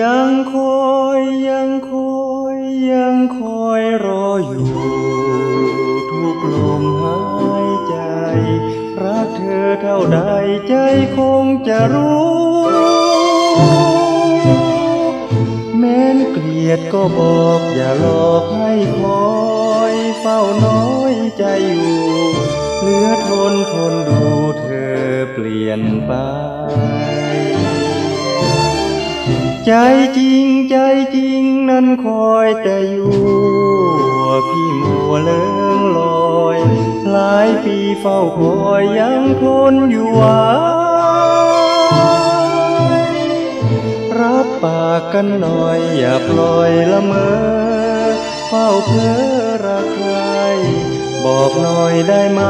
ยังคอยยังคอยยังคอยรออยู่ ทุกลมหายใจ รักเธอเท่าใดใจคงจะรู้ แม้นเกลียดก็บอกอย่าหลอกให้คอยเฝ้าน้อยใจอยู่เหลือทนทนดูเธอเปลี่ยนไป ใจจริงใจจริงนั้นคอยแต่อยู่พี่มัวเลิงลอย หลายปีเฝ้าคอยยังทนอยู่วารับปากกันหน่อยอย่าปล่อยละเมอ เฝ้าเพ้อรักใครบอกหน่อยได้ไหม